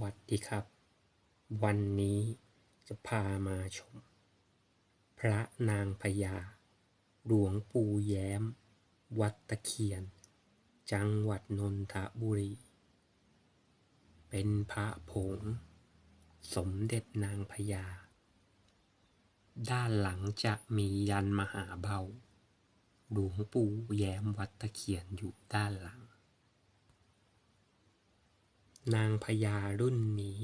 วัสดีครับ วันนี้จะพามาชม พระนางพญา หลวงปู่แย้ม วัดตะเคียน จังหวัดนนทบุรี เป็นพระผง สมเด็จนางพญา ด้านหลังจะมียันมหาเบา หลวงปู่แย้มวัดตะเคียนอยู่ด้านหลัง นางพญารุ่นนี้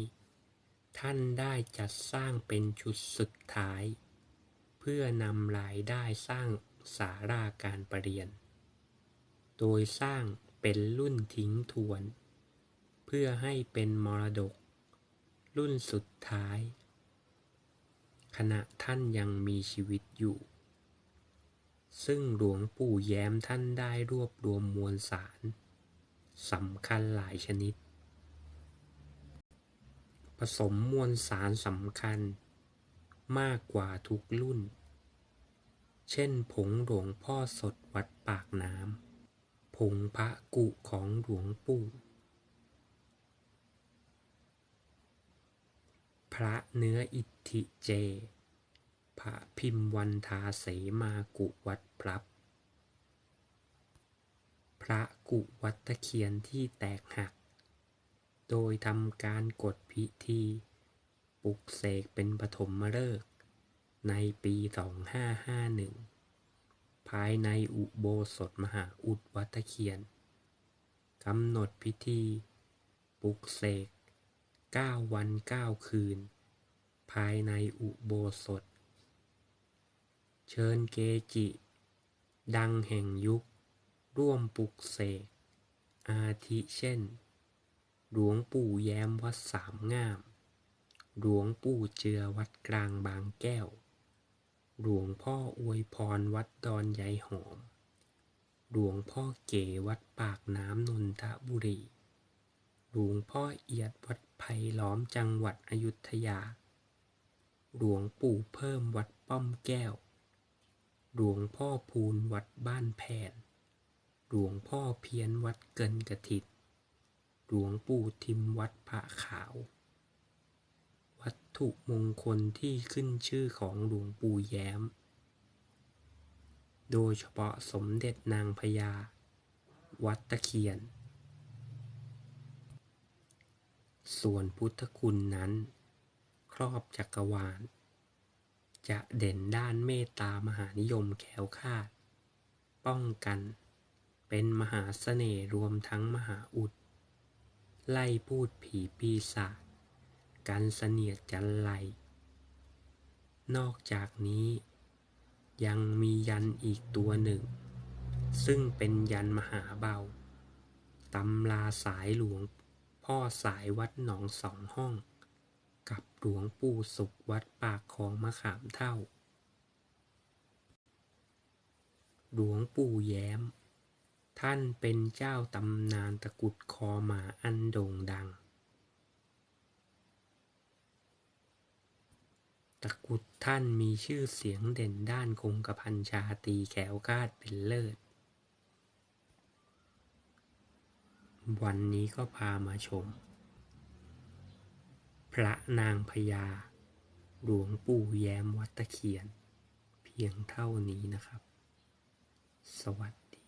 ท่านได้จัดสร้างเป็นชุดสุดท้าย เพื่อนำรายได้สร้างสาราการประเรียน โดยสร้างเป็นรุ่นทิ้งทวน เพื่อให้เป็นมรดก รุ่นสุดท้าย ขณะท่านยังมีชีวิตอยู่ ซึ่งหลวงปู่แย้มท่านได้รวบรวมมวลสารสำคัญหลายชนิด สมมวลสารสำคัญ มากกว่าทุกรุ่น เช่นผงหลวงพ่อสดวัดปากน้ำผงพระกุของหลวงปู่พระเนื้ออิทธิเจ พระพิมพ์วันทาเสมากุวัดพลับ พระกุวัดตะเคียนที่แตกหัก โดยทำการกดพิธีปลุกเสกเป็นปฐมฤกษ์ในปี 2551 ภายในอุโบสถมหาอุดวัตเคียนกำหนดพิธีปลุกเสก 9 วัน 9 คืน ภายในอุโบสถ เชิญเกจิ ดังแห่งยุค ร่วมปลุกเสก อาทิเช่น หลวงปู่แย้มวัดสามงาม หลวงปู่เจือวัดกลางบางแก้ว หลวงพ่ออวยพรวัดดอนยายหอม หลวงพ่อเก๋วัดปากน้ำนนทบุรี หลวงพ่อเอียดวัดไผ่ล้อมจังหวัดอยุธยา หลวงปู่เพิ่มวัดป้อมแก้ว หลวงพ่อพูนวัดบ้านแผนหลวงพ่อเพียนวัดเกินกระถิต หลวงปู่ทิมวัดพระขาว วัตถุมงคลที่ขึ้นชื่อของหลวงปู่แย้ม โดยเฉพาะสมเด็จนางพญา วัดตะเคียน ส่วนพุทธคุณนั้น ครอบจักรวาล จะเด่นด้านเมตตามหานิยมแคล้วคาด ป้องกัน เป็นมหาเสน่ห์รวมทั้งมหาอุด ไล่พูดผีปีศาจกันเสนียดจันไรนอกจากนี้ ยังมียันอีกตัวหนึ่ง ซึ่งเป็นยันมหาเบาตำราสายหลวงพ่อสายวัดหนองสองห้อง กับหลวงปู่สุขวัดปากคลองมะขามเท่า หลวงปู่แย้ม ท่านเป็นเจ้าตำนานตะกุดคอหมาอันโด่งดัง ตะกุดท่านมีชื่อเสียงเด่นด้านคงกระพันชาตีแขวคลาดเป็นเลิศ วันนี้ก็พามาชม พระนางพญา หลวงปู่แย้มวัดตะเคียน เพียงเท่านี้นะครับ สวัสดี